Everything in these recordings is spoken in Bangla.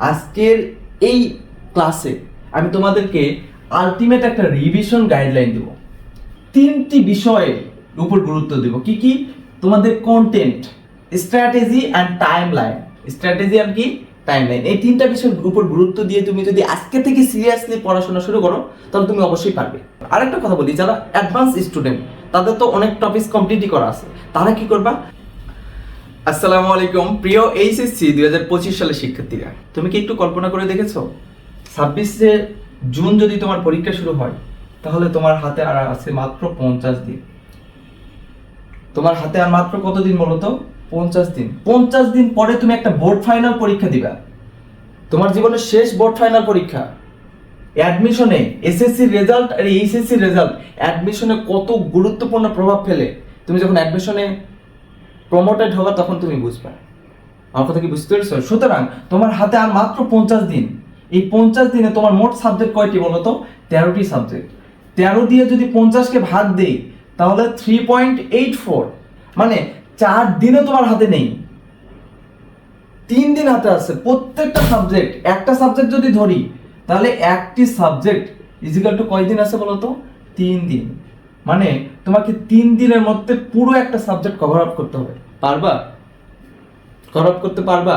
আজকের এই ক্লাসে আমি তোমাদেরকে আলটিমেট একটা রিভিশন গাইডলাইন দেব। তিনটি বিষয়ের উপর গুরুত্ব দেব। কি কি? তোমাদের content strategy and timeline strategy আর কি? টাইম লাইন এই তিনটা বিষয়ের উপর গুরুত্ব দিয়ে তুমি যদি আজকে থেকে সিরিয়াসলি পড়াশোনা শুরু করো, তাহলে তুমি অবশ্যই পারবে। আরেকটা কথা বলি, যারা অ্যাডভান্স স্টুডেন্ট তাদের তো অনেক টপিক কমপ্লিটই করা আছে। তারা কি করবা? আসসালামু আলাইকুম, প্রিয় এইচএসসি দুই হাজার পঁচিশ সালের শিক্ষার্থীরা। তুমি কি একটু কল্পনা করে দেখেছ? ছাব্বিশে জুন যদি তোমার পরীক্ষা শুরু হয়, তাহলে তোমার হাতে আর আছে মাত্র পঞ্চাশ দিন। তোমার হাতে আর মাত্র কতদিন বলো তো? পঞ্চাশ দিন। পঞ্চাশ দিন পরে তুমি একটা বোর্ড ফাইনাল পরীক্ষা দিবা। তোমার জীবনের শেষ বোর্ড ফাইনাল পরীক্ষা। অ্যাডমিশনে এসএসসির রেজাল্ট আর এইচএসসির রেজাল্ট অ্যাডমিশনে কত গুরুত্বপূর্ণ প্রভাব ফেলে। তুমি যখন অ্যাডমিশনে প্রমোটেড হবা তখন তুমি বুঝবে। আমার কথা কি বুঝতে পেরেছ? সুতরাং তোমার হাতে আর মাত্র পঞ্চাশ দিন। এই পঞ্চাশ দিনে তোমার মোট সাবজেক্ট কয়টি বলো তো তেরোটি সাবজেক্ট তেরো দিয়ে যদি পঞ্চাশকে ভাগ দেই, তাহলে থ্রি পয়েন্ট এইট ফোর মানে চার দিনে তোমার হাতে নেই। তিন দিন হাতে আছে প্রত্যেকটা সাবজেক্ট একটা সাবজেক্ট যদি ধরি, তাহলে একটি সাবজেক্ট ইজিক্যাল টু কয়দিন আছে বলো তো তিন দিন। মানে তোমাকে তিন দিনের মধ্যে পুরো একটা সাবজেক্ট কভার আপ করতে হবে। পারবা? কভার করতে পারবা?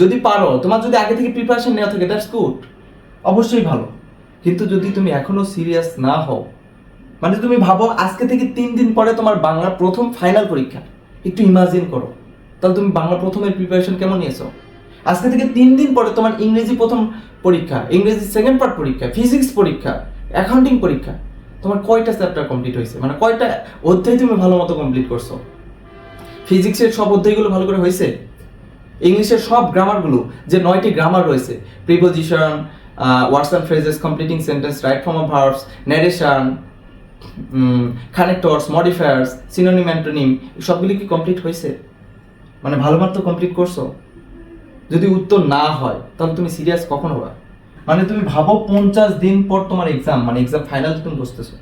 যদি পারো, তোমার যদি আগে থেকে প্রিপারেশন নেওয়া থাকে দ্যাটস গুড অবশ্যই ভালো। কিন্তু যদি তুমি এখনও সিরিয়াস না হও মানে তুমি ভাবো আজকে থেকে তিন দিন পরে তোমার বাংলার প্রথম ফাইনাল পরীক্ষা, একটু ইমাজিন করো। তাহলে তুমি বাংলা প্রথমের প্রিপারেশন কেমন নিয়েছো? আজকে থেকে তিন দিন পরে তোমার ইংরেজি প্রথম পরীক্ষা, ইংরেজি সেকেন্ড পার্ট পরীক্ষা ফিজিক্স পরীক্ষা অ্যাকাউন্টিং পরীক্ষা, তোমার কয়টা চ্যাপ্টার কমপ্লিট হয়েছে? মানে কয়টা অধ্যায় তুমি ভালো মতো কমপ্লিট করছ? ফিজিক্সের সব অধ্যায়গুলো ভালো করে হয়েছে? ইংলিশের সব গ্রামারগুলো যে নয়টি গ্রামার রয়েছে preposition words and phrases completing sentence right form of verbs narration connectors modifiers synonym antonym সবগুলি কি কমপ্লিট হয়েছে? মানে ভালো মাত্র কমপ্লিট করছ? যদি উত্তর না হয়, তাহলে তুমি সিরিয়াস কখন হবা? মানে তুমি ভাবো পঞ্চাশ দিন পর তোমার এক্সাম মানে এক্সাম ফাইনাল তুমি বসতেছো।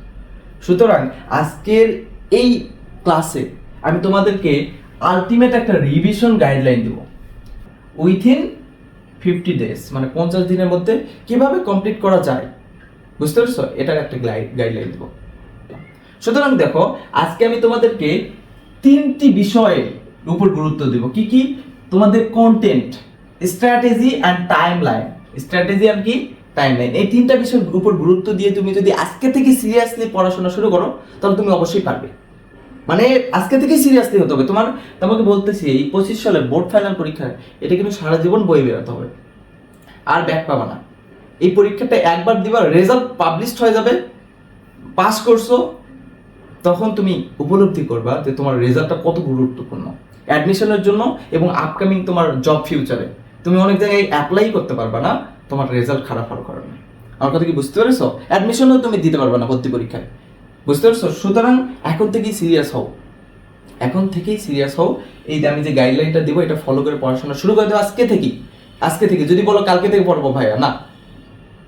সুতরাং আজকের এই ক্লাসে আমি তোমাদেরকে আলটিমেট একটা রিভিশন গাইডলাইন দেব। উইথিন ফিফটি ডেজ মানে পঞ্চাশ দিনের মধ্যে কীভাবে কমপ্লিট করা যায়? বুঝতে পারছ? এটার একটা গাইডলাইন দেবো। সুতরাং দেখো, আজকে আমি তোমাদেরকে তিনটি বিষয়ের উপর গুরুত্ব দেব। কি কি? তোমাদের content strategy and timeline strategy আর কি? টাইম লাইন এই তিনটা বিষয়ের উপর গুরুত্ব দিয়ে তুমি যদি আজকে থেকে সিরিয়াসলি পড়াশোনা শুরু করো, তাহলে তুমি অবশ্যই পারবে। মানে আজকে থেকেই সিরিয়াসলি হতে হবে। তোমার, তোমাকে বলতেছি, এই পঁচিশ সালের বোর্ড ফাইনাল পরীক্ষা এটা কিন্তু সারা জীবন বই বেরোতে হবে। আর ব্যাক পাবা না। এই পরীক্ষাটা একবার দিবা রেজাল্ট পাবলিশড হয়ে যাবে পাস করছ, তখন তুমি উপলব্ধি করবা যে তোমার রেজাল্টটা কত গুরুত্বপূর্ণ। অ্যাডমিশনের জন্য এবং আপকামিং তোমার জব ফিউচারে তুমি অনেক জায়গায় অ্যাপ্লাই করতে পারবা না, তোমার রেজাল্ট খারাপ হওয়ার কারণে। আমার কথা কি বুঝতে পেরেছ? অ্যাডমিশনও তুমি দিতে পারবে না ভর্তি পরীক্ষায়। বুঝতে পারছ? সুতরাং এখন থেকেই সিরিয়াস হও। এখন থেকেই সিরিয়াস হও। এই যে আমি যে গাইডলাইনটা দেবো, এটা ফলো করে পড়াশোনা শুরু করে দেবো আজকে থেকেই। আজকে থেকে, যদি বলো কালকে থেকে পড়ব ভাইয়া, না।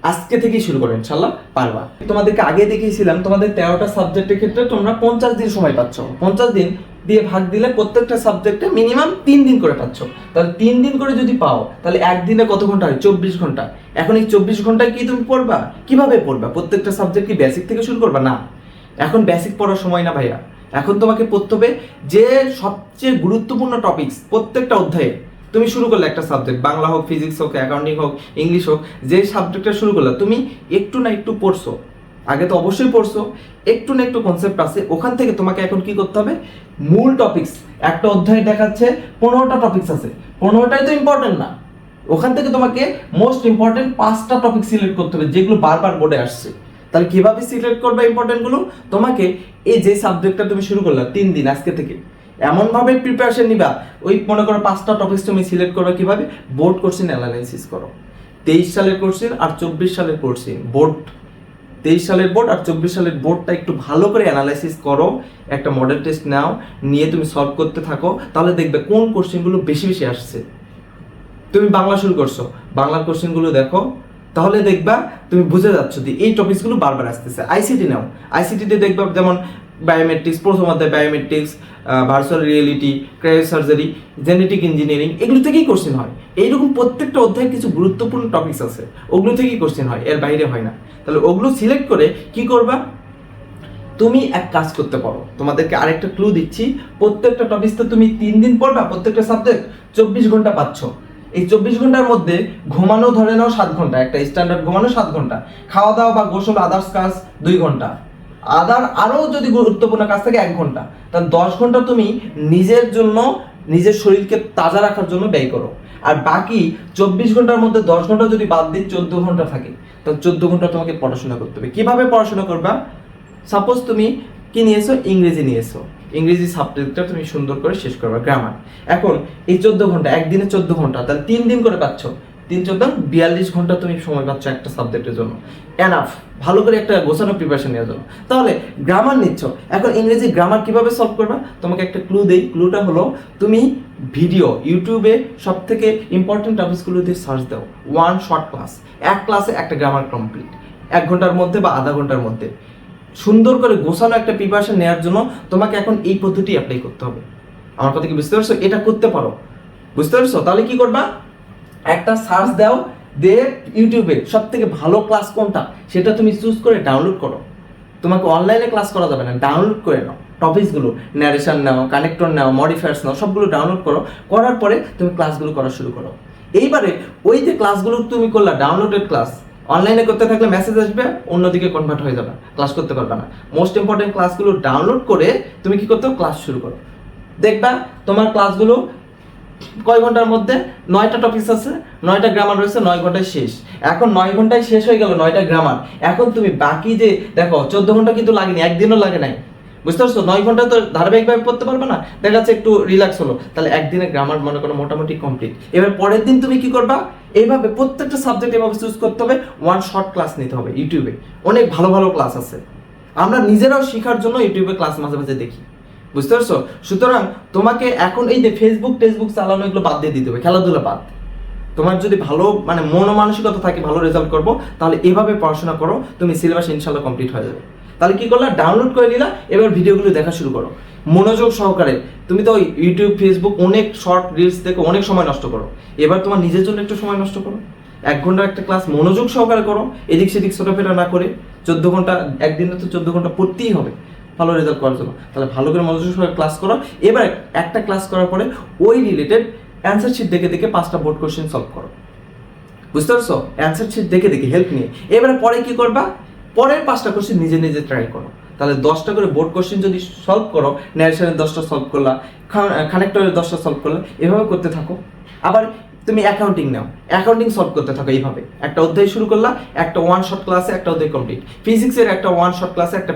আজকে থেকেই শুরু করো ইনশাল্লাহ পারবা। তোমাদেরকে আগে দেখিয়েছিলাম, তোমাদের তেরোটা সাবজেক্টের ক্ষেত্রে তোমরা পঞ্চাশ দিন সময় পাচ্ছ। পঞ্চাশ দিন দিয়ে ভাগ দিলে প্রত্যেকটা সাবজেক্টে মিনিমাম তিন দিন করে পাচ্ছ। তাহলে তিন দিন করে যদি পাও, তাহলে একদিনে কত ঘণ্টা হয়? চব্বিশ ঘণ্টা। এখন এই চব্বিশ ঘন্টায় কি তুমি পড়বা? কীভাবে পড়বা? প্রত্যেকটা সাবজেক্ট কি বেসিক থেকে শুরু করবা? না। এখন বেসিক পড়ার সময় না ভাইয়া। এখন তোমাকে পড়তে হবে যে সবচেয়ে গুরুত্বপূর্ণ টপিকস প্রত্যেকটা অধ্যায়ে। তুমি শুরু করলে একটা সাবজেক্ট বাংলা হোক ফিজিক্স হোক অ্যাকাউন্টিং হোক ইংলিশ হোক, যে সাবজেক্টটা শুরু করলে, তুমি একটু না একটু পড়ছো। আগে তো অবশ্যই পড়ছো, একটু না একটু কনসেপ্ট আছে, ওখান থেকে তোমাকে এখন কি করতে হবে? মূল টপিকস একটা অধ্যায় দেখাচ্ছে, পনেরোটা টপিক্স আছে। পনেরোটাই তো ইম্পর্টেন্ট না। ওখান থেকে তোমাকে মোস্ট ইম্পর্টেন্ট পাঁচটা টপিক সিলেক্ট করতে হবে, যেগুলো বারবার বোর্ডে আসছে। তাহলে কীভাবে সিলেক্ট করবে ইম্পর্টেন্টগুলো তোমাকে এই যে সাবজেক্টটা তুমি শুরু করলে, তিন দিন আজকে থেকে, এমনভাবে প্রিপারেশন নিবা, ওই মনে করো পাঁচটা টপিকস তুমি সিলেক্ট করবে কীভাবে? বোর্ড কোশ্চেন অ্যানালাইসিস করো। তেইশ সালের কোশ্চেন আর চব্বিশ সালের কোশ্চেন বোর্ড তেইশ সালের বোর্ড আর চব্বিশ সালের বোর্ডটা একটু ভালো করে অ্যানালাইসিস করো, একটা মডেল টেস্ট নাও, নিয়ে তুমি সলভ করতে থাকো, তাহলে দেখবে কোন কোশ্চেনগুলো বেশি বেশি আসছে। তুমি বাংলা শুরু করছ, বাংলার কোশ্চেনগুলো দেখো তাহলে দেখবা তুমি বুঝে যাচ্ছ যে এই টপিকসগুলো বারবার আসতেছে। আইসিটি নাও। আইসিটিতে দেখবা যেমন বায়োমেট্রিক্স প্রথম অধ্যায় biometrics virtual reality cryo surgery genetic engineering এগুলো থেকেই কোশ্চেন হয়। এইরকম প্রত্যেকটা অধ্যায়ে কিছু গুরুত্বপূর্ণ টপিকস আছে। ওগুলো থেকেই কোশ্চেন হয়, এর বাইরে হয় না। তাহলে ওগুলো সিলেক্ট করে কি করবা? তুমি এক কাজ করতে পারো। তোমাদেরকে আরেকটা ক্লু দিচ্ছি। প্রত্যেকটা টপিক তো তুমি তিন দিন পড়বা, প্রত্যেকটা সাবজেক্ট চব্বিশ ঘণ্টা পাচ্ছ। এই চব্বিশ ঘণ্টার মধ্যে ঘুমানো ধরে নাও সাত ঘণ্টা, একটা স্ট্যান্ডার্ড ঘুমানো সাত ঘণ্টা। খাওয়া দাওয়া বা গোসল আদার্স কাজ দুই ঘণ্টা। আদার আরও যদি গুরুত্বপূর্ণ কাজ থাকে এক ঘণ্টা। তাহলে দশ ঘণ্টা তুমি নিজের জন্য, নিজের শরীরকে তাজা রাখার জন্য ব্যয় করো। আর বাকি চব্বিশ ঘণ্টার মধ্যে দশ ঘণ্টা যদি বাদ দিই চোদ্দ ঘণ্টা থাকে তাহলে চোদ্দ ঘণ্টা তোমাকে পড়াশোনা করতে হবে। কীভাবে পড়াশোনা করবা? সাপোজ তুমি কি নিয়েছো? ইংরেজি নিয়েছো। ইংরেজি সাবজেক্টটা তুমি সুন্দর করে শেষ করবে গ্রামার এখন এই চোদ্দ ঘণ্টা, একদিনে চোদ্দ ঘণ্টা, তাহলে তিন দিন করে পাচ্ছ। তিন চোদ্দ, বিয়াল্লিশ ঘণ্টা তুমি সময় পাচ্ছ একটা সাবজেক্টের জন্য। এনাফ ভালো করে একটা গোছানো প্রিপারেশন নেওয়ার জন্য। তাহলে গ্রামার নিচ্ছ। এখন ইংরেজি গ্রামার কীভাবে সলভ করবা? তোমাকে একটা ক্লু দেই। ক্লুটা হলো, তুমি ভিডিও ইউটিউবে সব থেকে ইম্পর্টেন্ট টপিকসগুলো দিয়ে সার্চ দাও। ওয়ান শর্ট ক্লাস এক ক্লাসে একটা গ্রামার কমপ্লিট এক ঘণ্টার মধ্যে বা আধা ঘণ্টার মধ্যে। সুন্দর করে গোছানো একটা প্রিপারেশন নেওয়ার জন্য তোমাকে এখন এই পদ্ধতি অ্যাপ্লাই করতে হবে। আমার কথা কি বুঝতে পারছ? এটা করতে পারো। বুঝতে পারছ? তাহলে কি করবা? একটা সার্চ দাও দে ইউটিউবে সব থেকে ভালো ক্লাস কোনটা? সেটা তুমি চুজ করে ডাউনলোড করো। তোমাকে অনলাইনে ক্লাস করা যাবে না। ডাউনলোড করে নাও। টপিকসগুলো ন্যারেশন নাও কানেক্টর নাও মডিফায়ার্স নাও, সবগুলো ডাউনলোড করো। করার পরে তুমি ক্লাসগুলো করা শুরু করো। এইবারে ওই যে ক্লাসগুলো তুমি করলা ডাউনলোডেড ক্লাস অনলাইনে করতে থাকলে মেসেজ আসবে, অন্যদিকে কনভার্ট হয়ে যাবে ক্লাস করতে পারবে না। মোস্ট ইম্পর্টেন্ট ক্লাসগুলো ডাউনলোড করে তুমি কি করতে ক্লাস শুরু করো। দেখবা তোমার ক্লাসগুলো কয় ঘণ্টার মধ্যে? নয়টা টপিকস আছে, নয়টা গ্রামার রয়েছে, নয় ঘন্টায় শেষ। এখন নয় ঘন্টায় শেষ হয়ে গেল নয়টা গ্রামার এখন তুমি বাকি যে, দেখো, চোদ্দ ঘণ্টা কিন্তু লাগেনি, একদিনও লাগে নাই। বুঝতে পারছ? নয় ঘণ্টা তো ধারাবাহিকভাবে পড়তে পারবে না। দেখা যাচ্ছে একটু রিল্যাক্স হলো। তাহলে একদিনে গ্রামার মনে করো মোটামুটি কমপ্লিট এবার পরের দিন তুমি কি করবা? এইভাবে প্রত্যেকটা সাবজেক্ট এভাবে চুজ করতে হবে ওয়ান শর্ট ক্লাস নিতে হবে ইউটিউবে অনেক ভালো ভালো ক্লাস আছে। আমরা নিজেরাও শেখার জন্য ইউটিউবে ক্লাস মাঝে মাঝে দেখি। বুঝতে পারছ? সুতরাং তোমাকে এখন এই যে ফেসবুক টেক্সটবুক চালানো এগুলো বাদ দিয়ে দিতে হবে, খেলাধুলা বাদ। তোমার যদি ভালো মানে মন মানসিকতা থাকে, ভালো রেজাল্ট করব, তাহলে এভাবে পড়াশোনা করো, তুমি সিলেবাস ইনশাল্লাহ কমপ্লিট হয়ে যাবে। তাহলে কি করলা? ডাউনলোড করে নিলা, এবার ভিডিওগুলো দেখা শুরু করো। মনোযোগ সহকারে, তুমি তো ইউটিউব ফেসবুক অনেক শর্ট রিলস দেখো, অনেক সময় নষ্ট করো। এবার তোমার নিজের জন্য একটু সময় নষ্ট করো। এক ঘণ্টার একটা ক্লাস মনোযোগ সহকারে করো, এদিক সেদিক ছোটাফেরা না করে, চোদ্দ ঘণ্টা, একদিনে তো চোদ্দ ঘণ্টা পড়তেই হবে। ভালো রেজাল্ট করার জন্য। তাহলে ভালো করে মনোযোগ সহকারে ক্লাস করো। এবার একটা ক্লাস করার পরে ওই রিলেটেড অ্যান্সার শিট দেখে দেখে পাঁচটা বোর্ড কোশ্চেন সলভ করো। বুঝতে পারছ? অ্যান্সার শিট দেখে দেখে হেল্প নিয়ে। এবারে পরে কি করবা? পরের পাঁচটা কোশ্চেন নিজে নিজে ট্রাই করো। তাহলে দশটা করে বোর্ড কোশ্চেন যদি সলভ করো ন্যারেশনের দশটা সলভ করলা কানেক্টরের দশটা সলভ করলা, এভাবে করতে থাকো। আবার তুমি অ্যাকাউন্টিং নাও অ্যাকাউন্টিং সলভ করতে থাকো এইভাবে। একটা অধ্যায় শুরু করলা, একটা ওয়ান শট ক্লাসে একটা অধ্যায় কমপ্লিট ফিজিক্সের একটা ওয়ান শট ক্লাসে একটা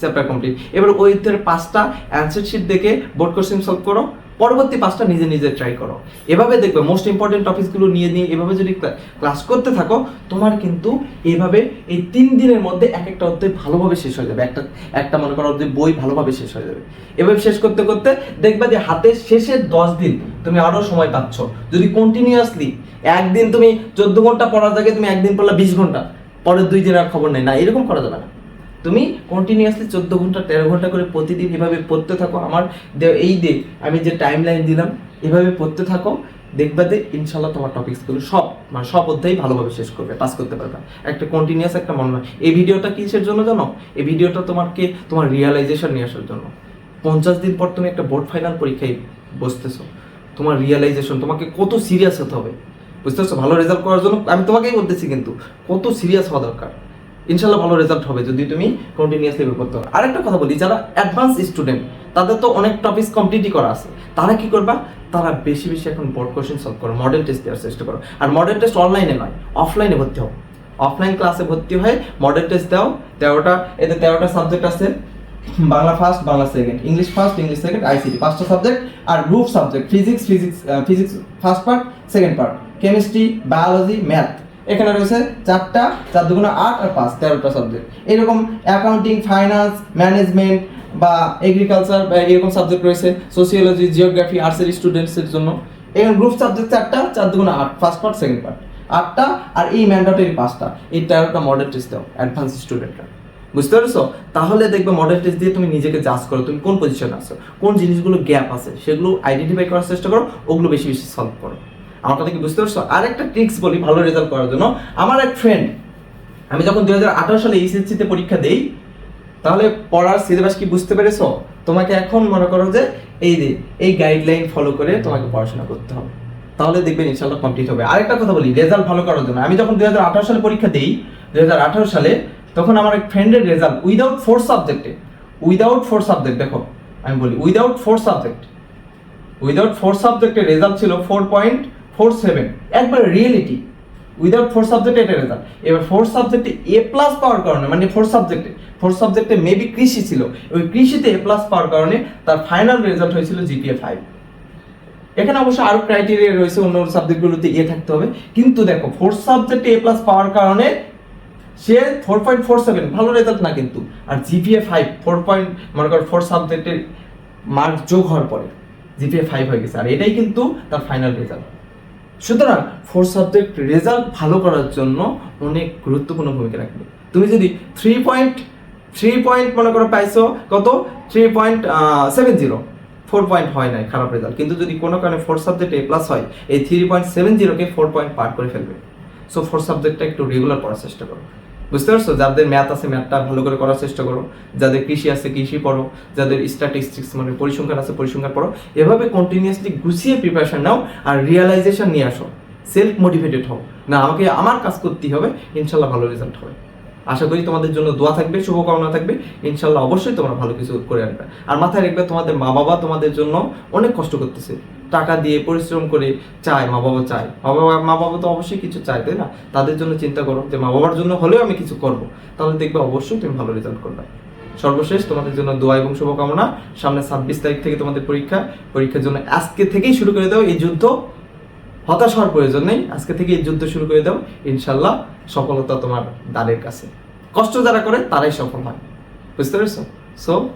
চ্যাপ্টার কমপ্লিট এবার ওই অধ্যায়ের পাঁচটা অ্যান্সার শিট দেখে বোর্ড কোশ্চেন সলভ করো। পরবর্তী পাঁচটা নিজে নিজে ট্রাই করো। এভাবে দেখবে মোস্ট ইম্পর্টেন্ট টপিকসগুলো নিয়ে নিয়ে এভাবে যদি ক্লাস করতে থাকো, তোমার কিন্তু এভাবে এই তিন দিনের মধ্যে এক একটা অধ্যায় ভালোভাবে শেষ হয়ে যাবে। একটা একটা মনে করো অধ্যায় বই ভালোভাবে শেষ হয়ে যাবে। এভাবে শেষ করতে করতে দেখবে যে হাতের শেষের দশ দিন তুমি আরও সময় পাচ্ছ। যদি কন্টিনিউয়াসলি একদিন তুমি চোদ্দ ঘণ্টা পড়ার জায়গায় তুমি একদিন পড়লা বিশ ঘণ্টা, পরের দুই দিন আর খবর নেই। না, এরকম করা যাবে না। তুমি কন্টিনিউয়াসলি চোদ্দ ঘণ্টা, তেরো ঘণ্টা করে প্রতিদিন এভাবে পড়তে থাকো। আমার এই দে, আমি যে টাইম লাইন দিলাম, এভাবে পড়তে থাকো। দেখবা যে ইনশাল্লাহ তোমার টপিকসগুলো সব মানে সব অধ্যায় ভালোভাবে শেষ করবে পাস করতে পারবে। একটা কন্টিনিউয়াস একটা মনে এই ভিডিওটা কিসের জন্য জানো? এই ভিডিওটা তোমাকে তোমার রিয়েলাইজেশন নিয়ে আসার জন্য। পঞ্চাশ দিন পর তুমি একটা বোর্ড ফাইনাল পরীক্ষায় বসতেছো। তোমার রিয়েলাইজেশন তোমাকে কত সিরিয়াস হতে হবে। বুঝতে ভালো রেজাল্ট করার জন্য আমি তোমাকেই বলতেছি কিন্তু, কত সিরিয়াস হওয়া দরকার। ইনশাল্লাহ ভালো রেজাল্ট হবে যদি তুমি কন্টিনিউয়াসলি করতে পারো। আরেকটা কথা বলি, যারা অ্যাডভান্স স্টুডেন্ট তাদের তো অনেক টপিক কমপ্লিটই করা আছে। তারা কি করবা? তারা বেশি বেশি এখন বোর্ড কোশ্চেন সলভ করো মডেল টেস্ট দেওয়ার চেষ্টা করো। আর মডেল টেস্ট অনলাইনে নয় অফলাইনে ভর্তি হও। অফলাইন ক্লাসে ভর্তি হয়ে মডেল টেস্ট দাও, তেরোটা এতে তেরোটা সাবজেক্ট আছে, Bangla first Bangla second English first English second ICT পাঁচটা সাবজেক্ট আর group subject physics physics physics first part second part chemistry biology math এখানে রয়েছে চারটা, চার দুগুণে আট আর পাঁচ, তেরোটা সাবজেক্ট এরকম অ্যাকাউন্টিং ফাইন্যান্স ম্যানেজমেন্ট বা এগ্রিকালচার বা এরকম সাবজেক্ট রয়েছে সোসিওলজি জিওগ্রাফি আর্টসের স্টুডেন্টসের জন্য। এখানে গ্রুপ সাবজেক্ট চারটা, চার দুগুণে আট ফার্স্ট পার্ট সেকেন্ড পার্ট আটটা আর এই ম্যান্ডাটরি পাঁচটা, এই তেরোটা মডেল টেস্ট দাও অ্যাডভান্স স্টুডেন্টরা বুঝতে পেরেছ? তাহলে দেখবে মডেল টেস্ট দিয়ে তুমি নিজেকে জাজ করো, তুমি কোন পজিশনে আছো, কোন জিনিসগুলো গ্যাপ আছে, সেগুলো আইডেন্টিফাই করার চেষ্টা করো, ওগুলো বেশি বেশি সলভ করো। আমার কথা কি বুঝতে পারছ? আর একটা ট্রিক্স বলি ভালো রেজাল্ট করার জন্য। আমার এক ফ্রেন্ড আমি যখন দু হাজার আঠারো সালে এইচএসসি তে পরীক্ষা দেই, তাহলে পড়ার সিলেবাস কি বুঝতে পেরেছ? তোমাকে এখন মনে করো যে এই যে, এই গাইডলাইন ফলো করে তোমাকে পড়াশোনা করতে হবে। তাহলে দেখবেন ইনশাল্লাহ কমপ্লিট হবে। আরেকটা কথা বলি রেজাল্ট ভালো করার জন্য। আমি যখন দু হাজার আঠারো সালে পরীক্ষা দিই দু হাজার আঠারো সালে, তখন আমার এক ফ্রেন্ডের রেজাল্ট উইদাউট ফোর সাবজেক্টে উইদাউট ফোর সাবজেক্ট দেখো, আমি বলি without four subject without four সাবজেক্টের রেজাল্ট ছিল ফোর পয়েন্ট ফোর সেভেন একবার রিয়েলিটি উইদাউট ফোর সাবজেক্টে এটা রেজাল্ট এবার ফোর সাবজেক্টে এ প্লাস পাওয়ার কারণে মানে ফোর সাবজেক্টে ফোর সাবজেক্টে মেবি কৃষি ছিল, ওই কৃষিতে এ প্লাস পাওয়ার কারণে তার ফাইনাল রেজাল্ট হয়েছিল জিপিএ ফাইভ এখানে অবশ্য আরও ক্রাইটেরিয়া রয়েছে, অন্য সাবজেক্টগুলোতে ইয়ে থাকতে হবে। কিন্তু দেখো ফোর্থ সাবজেক্টে এ প্লাস পাওয়ার কারণে সে ফোর পয়েন্ট ফোর সেভেন ভালো রেজাল্ট না কিন্তু। আর জিপিএ ফাইভ ফোর পয়েন্ট মনে করো ফোর সাবজেক্টের মার্ক যোগ হওয়ার পরে জিপিএ ফাইভ হয়ে গেছে। আর এটাই কিন্তু তার ফাইনাল রেজাল্ট সুতরাং ফোর সাবজেক্ট রেজাল্ট ভালো করার জন্য অনেক গুরুত্বপূর্ণ ভূমিকা রাখবে। তুমি যদি থ্রি পয়েন্ট থ্রি পয়েন্ট মনে করো পাইছো, কত? Three point seven zero four point হয় নাই, খারাপ রেজাল্ট কিন্তু যদি কোনো কারণে ফোর সাবজেক্টে এ প্লাস হয়, এই থ্রি পয়েন্ট সেভেন জিরোকে ফোর পয়েন্ট পার করে ফেলবে। সো ফোর সাবজেক্টটা একটু রেগুলার করার চেষ্টা করো। বুঝতে পারছ? যাদের ম্যাথ আছে ম্যাথটা ভালো করে করার চেষ্টা করো। যাদের কৃষি আছে, কৃষি পড়ো। যাদের স্ট্যাটিস্টিক্স মানে পরিসংখ্যান আছে, পরিসংখ্যান পড়ো। এভাবে কন্টিনিউয়াসলি গুছিয়ে প্রিপারেশন নাও আর রিয়েলাইজেশন নিয়ে আসো। সেলফ মোটিভেটেড হও। না, আমাকে, আমার কাজ করতেই হবে। ইনশাল্লাহ ভালো রেজাল্ট হবে। আশা করি তোমাদের জন্য দোয়া থাকবে, শুভকামনা থাকবে। ইনশাল্লাহ অবশ্যই তোমরা ভালো কিছু করে আনবে। আর মাথায় রাখবে, তোমাদের মা বাবা তোমাদের জন্য অনেক কষ্ট করতেছে। টাকা দিয়ে পরিশ্রম করে চায় মা বাবা চায়। মা বাবা মা বাবা তো অবশ্যই কিছু চায়, তাই না? তাদের জন্য চিন্তা করো যে মা বাবার জন্য হলেও আমি কিছু করব। তাহলে দেখবে অবশ্যই তুমি ভালো রেজাল্ট করবে। সর্বশেষ তোমাদের জন্য দোয়া এবং শুভকামনা। সামনে ছাব্বিশ তারিখ থেকে তোমাদের পরীক্ষা। পরীক্ষার জন্য আজকে থেকেই শুরু করে দাও। এই যুদ্ধ হতাশ হওয়ার প্রয়োজন নেই। আজকে থেকে এই যুদ্ধ শুরু করে দাও। ইনশাল্লাহ সফলতা তোমার দ্বারের কাছে। কষ্ট যারা করে, তারাই সফল হয়। বুঝতে পেরেছ? সো